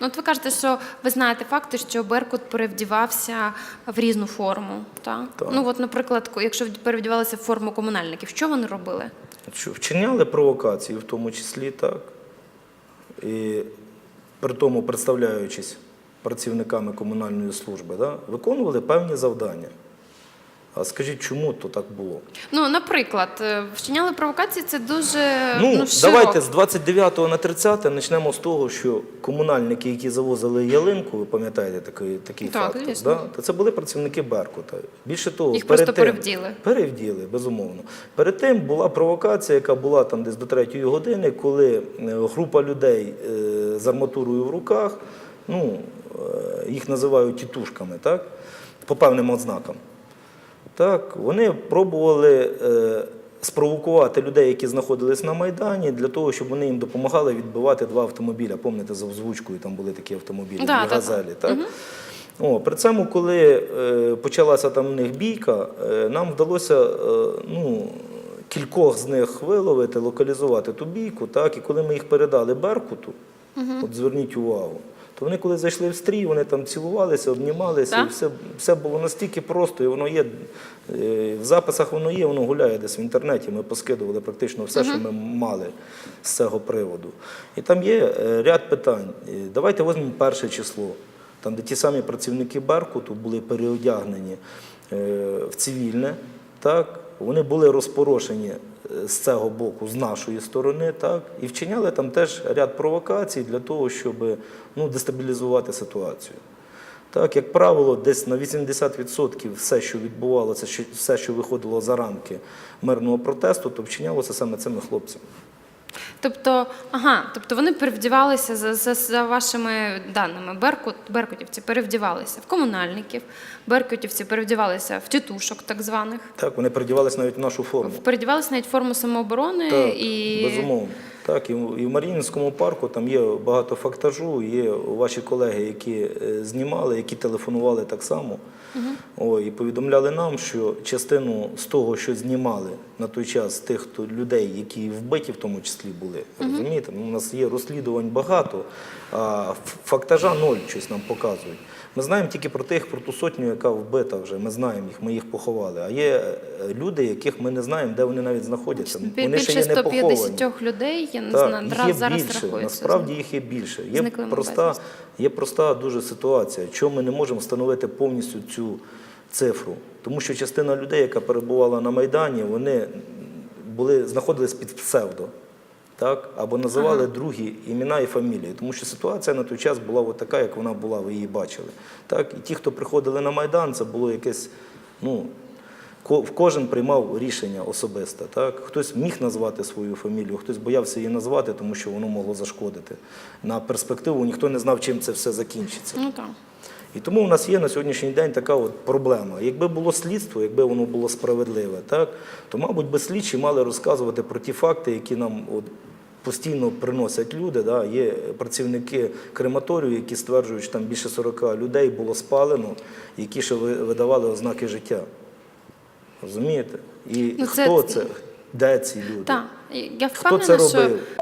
Ну, от ви кажете, що ви знаєте факти, що Беркут перевдівався в різну форму. Так? Так. Ну, от, наприклад, якщо перевдівалися в форму комунальників, що вони робили? Вчиняли провокації, в тому числі так. І при тому, представляючись працівниками комунальної служби, да, виконували певні завдання. А скажіть, чому то так було? Ну, наприклад, е, вчиняли провокації, це дуже Ну, ну, широко. давайте з 29 на 30 почнемо з того, що комунальники, які завозили ялинку, ви пам'ятаєте такий, такий Так, факт, звісно. да? то це були працівники Беркута. Більше того, Їх перед просто тим, перевділи. Перевділи, безумовно. Перед тим була провокація, яка була там десь до третьої години, коли е, група людей е, з арматурою в руках, ну, їх називають тітушками, так? по певним ознакам. Так, вони пробували е, спровокувати людей, які знаходились на Майдані, для того, щоб вони їм допомагали відбивати два автомобіля. Пам'ятаєте, за озвучкою там були такі автомобілі, Да, да, газелі. Так? О, при цьому, коли е, почалася там в них бійка, е, нам вдалося е, ну, кількох з них виловити, локалізувати ту бійку. Так? І коли ми їх передали Беркуту, от зверніть увагу, то вони, коли зайшли в стрій, вони там цілувалися, обнімалися, Так. і все, все було настільки просто, і воно є е, в записах, воно є, воно гуляє десь в інтернеті. Ми поскидували практично все, що ми мали з цього приводу. І там є е, ряд питань. Е, Давайте візьмемо перше число, там, де ті самі працівники Беркуту були переодягнені в цивільне, так, вони були розпорошені з цього боку, з нашої сторони, так, і вчиняли там теж ряд провокацій для того, щоб ну, дестабілізувати ситуацію. Так, як правило, десь на 80% все, що відбувалося, все, що виходило за рамки мирного протесту, то вчинялося саме цими хлопцями. Тобто, ага, тобто вони перевдівалися за, за, за вашими даними. Беркут, беркутівці перевдівалися в комунальників, беркутівці перевдівалися в тітушок, так званих. Так, вони передівалися навіть в нашу форму. Передівалися навіть в форму самооборони Так, і безумовно. Так, і в і Маріїнському парку там є багато фактажу, є ваші колеги, які е, знімали, які телефонували так само. О, і повідомляли нам, що частину з того, що знімали на той час тих хто, людей, які вбиті в тому числі були, розумієте, ну, у нас є розслідувань багато, а фактажа ноль щось нам показують. Ми знаємо тільки про тих, про ту сотню, яка вбита вже. Ми знаємо їх, ми їх поховали. А є е, люди, яких ми не знаємо, де вони навіть знаходяться. Вони ще є не поховані. 150 людей, я не Так, знаю, є зараз більше. рахується. Насправді їх є більше. Є проста, є проста дуже ситуація, чому ми не можемо встановити повністю цю цифру. Тому що частина людей, яка перебувала на Майдані, вони були, знаходились під псевдо. Так, або називали другі імена і фамілії, тому що ситуація на той час була от така, як вона була, ви її бачили. Так, і ті, хто приходили на Майдан, це було якесь, ну, Кожен приймав рішення особисте. Так? Хтось міг назвати свою фамілію, хтось боявся її назвати, тому що воно могло зашкодити. На перспективу ніхто не знав, чим це все закінчиться. Ну так. І тому у нас є на сьогоднішній день така от проблема. Якби було слідство, якби воно було справедливе, так, то, мабуть, би слідчі мали розказувати про ті факти, які нам от, постійно приносять люди. Да. Є працівники крематорію, які стверджують, що там більше 40 людей було спалено, які ще видавали ознаки життя. Розумієте? І Ну, хто це? Де ці люди? Так, я Хто це впевнена, що?